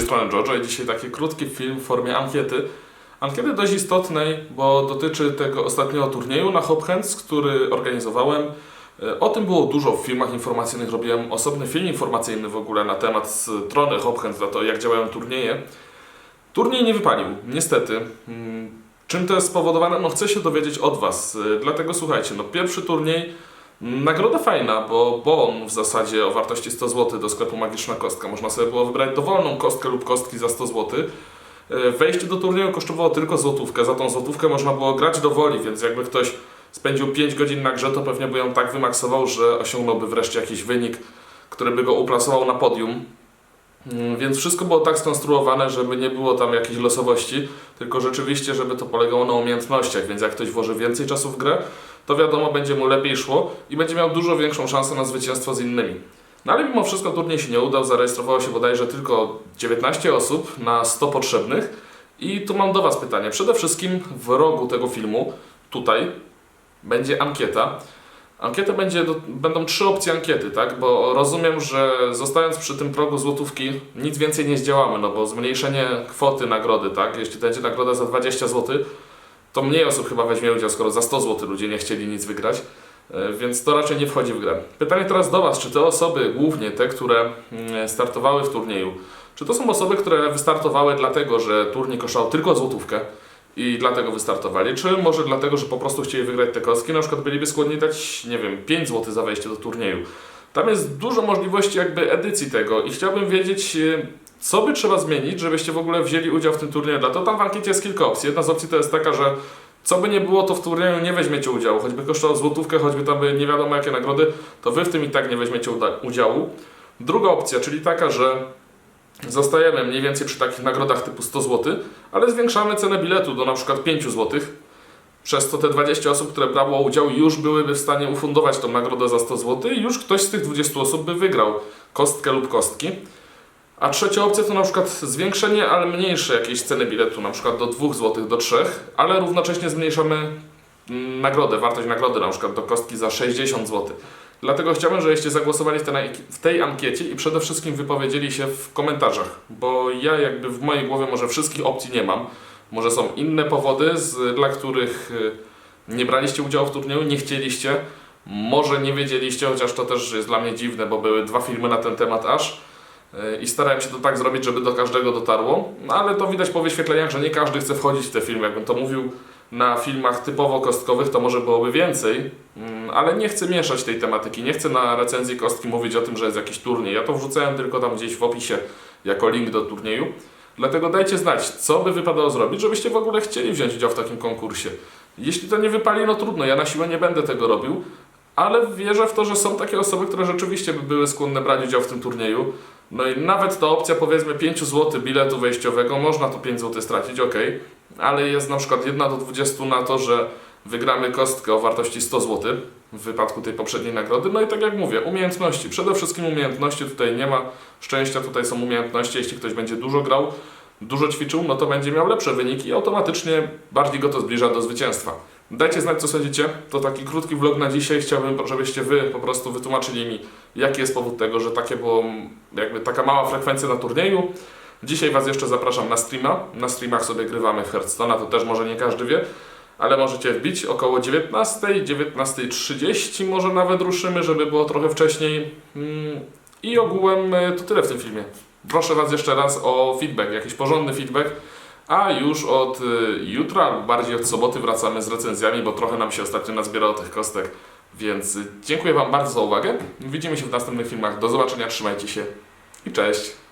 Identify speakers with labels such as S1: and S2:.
S1: strony Jojo i dzisiaj taki krótki film w formie ankiety. Ankiety dość istotnej, bo dotyczy tego ostatniego turnieju na Hop Hands, który organizowałem. E, O tym było dużo w filmach informacyjnych, robiłem osobny film informacyjny w ogóle na temat strony Hop Hands, na to jak działają turnieje. Turniej nie wypalił, niestety. Mm, Czym to jest spowodowane? No chcę się dowiedzieć od Was, y, dlatego słuchajcie, no pierwszy turniej, nagroda fajna, bo bon w zasadzie o wartości 100 zł do sklepu Magiczna Kostka. Można sobie było wybrać dowolną kostkę lub kostki za 100 zł. Y, Wejście do turnieju kosztowało tylko złotówkę, za tą złotówkę można było grać do woli, więc jakby ktoś spędził 5 godzin na grze, to pewnie by ją tak wymaksował, że osiągnąłby wreszcie jakiś wynik, który by go uplasował na podium. Mm, Więc wszystko było tak skonstruowane, żeby nie było tam jakiejś losowości, tylko rzeczywiście, żeby to polegało na umiejętnościach. Więc jak ktoś włoży więcej czasu w grę, to wiadomo, będzie mu lepiej szło i będzie miał dużo większą szansę na zwycięstwo z innymi. No ale mimo wszystko turniej się nie udał, zarejestrowało się bodajże tylko 19 osób na 100 potrzebnych. I tu mam do Was pytanie. Przede wszystkim w rogu tego filmu, tutaj, będzie ankieta. Ankieta będzie, będą trzy opcje ankiety, tak? Bo rozumiem, że zostając przy tym progu złotówki, nic więcej nie zdziałamy, no bo zmniejszenie kwoty nagrody, tak? Jeśli to będzie nagroda za 20 zł, to mniej osób chyba weźmie udział, skoro za 100 zł ludzie nie chcieli nic wygrać. E, Więc to raczej nie wchodzi w grę. Pytanie teraz do Was, czy te osoby, głównie te, które mm, startowały w turnieju, czy to są osoby, które wystartowały dlatego, że turniej kosztował tylko złotówkę, i dlatego wystartowali, czy może dlatego, że po prostu chcieli wygrać te kostki, na przykład byliby skłonni dać, nie wiem, 5 zł za wejście do turnieju. Tam jest dużo możliwości jakby edycji tego i chciałbym wiedzieć, e, co by trzeba zmienić, żebyście w ogóle wzięli udział w tym turnieju. Dlatego tam w ankiecie jest kilka opcji. Jedna z opcji to jest taka, że co by nie było, to w turnieju nie weźmiecie udziału. Choćby kosztowało złotówkę, choćby tam by nie wiadomo jakie nagrody, to wy w tym i tak nie weźmiecie udziału. Druga opcja, czyli taka, że Zostajemy mniej więcej przy takich nagrodach typu 100 zł, ale zwiększamy cenę biletu do przykład 5 zł. Przez to te 20 osób, które brało udział, już byłyby w stanie ufundować tą nagrodę za 100 zł i już ktoś z tych 20 osób by wygrał kostkę lub kostki. A trzecia opcja to na przykład zwiększenie, ale mniejsze jakiejś ceny biletu, na przykład do 2 zł, do 3, ale równocześnie zmniejszamy mm, nagrodę, wartość nagrody na przykład do kostki za 60 zł. Dlatego chciałbym, żebyście zagłosowali w tej, ankiecie i przede wszystkim wypowiedzieli się w komentarzach, bo ja jakby w mojej głowie może wszystkich opcji nie mam. Może są inne powody, dla których y, nie braliście udziału w turnieju, nie chcieliście, może nie wiedzieliście, chociaż to też jest dla mnie dziwne, bo były dwa filmy na ten temat aż y, i starałem się to tak zrobić, żeby do każdego dotarło, no, ale to widać po wyświetleniach, że nie każdy chce wchodzić w te filmy, jakbym to mówił na filmach typowo kostkowych to może byłoby więcej, mm, ale nie chcę mieszać tej tematyki. Nie chcę na recenzji kostki mówić o tym, że jest jakiś turniej. Ja to wrzucałem tylko tam gdzieś w opisie jako link do turnieju. Dlatego dajcie znać, co by wypadało zrobić, żebyście w ogóle chcieli wziąć udział w takim konkursie. Jeśli to nie wypali, no trudno, ja na siłę nie będę tego robił, ale wierzę w to, że są takie osoby, które rzeczywiście by były skłonne brać udział w tym turnieju. No i nawet ta opcja powiedzmy 5 zł biletu wejściowego, można tu 5 zł stracić, ok, ale jest na przykład 1 do 20 na to, że wygramy kostkę o wartości 100 zł w wypadku tej poprzedniej nagrody. No i tak jak mówię, umiejętności. Przede wszystkim umiejętności tutaj nie ma szczęścia, tutaj są umiejętności. Jeśli ktoś będzie dużo grał, dużo ćwiczył, no to będzie miał lepsze wyniki i automatycznie bardziej go to zbliża do zwycięstwa. Dajcie znać, co sądzicie. To taki krótki vlog na dzisiaj. Chciałbym, żebyście wy po prostu wytłumaczyli mi, jaki jest powód tego, że takie było jakby taka mała frekwencja na turnieju. Dzisiaj Was jeszcze zapraszam na streama. Na streamach sobie grywamy Hearthstone'a, to też może nie każdy wie, ale możecie wbić około 19, 19.30 może nawet ruszymy, żeby było trochę wcześniej. Mm, I ogółem e, to tyle w tym filmie. Proszę Was jeszcze raz o feedback, jakiś porządny feedback. A już od y, jutra, bardziej od soboty wracamy z recenzjami, bo trochę nam się ostatnio nazbierało tych kostek. Więc y, dziękuję Wam bardzo za uwagę. Widzimy się w następnych filmach. Do zobaczenia, trzymajcie się i cześć.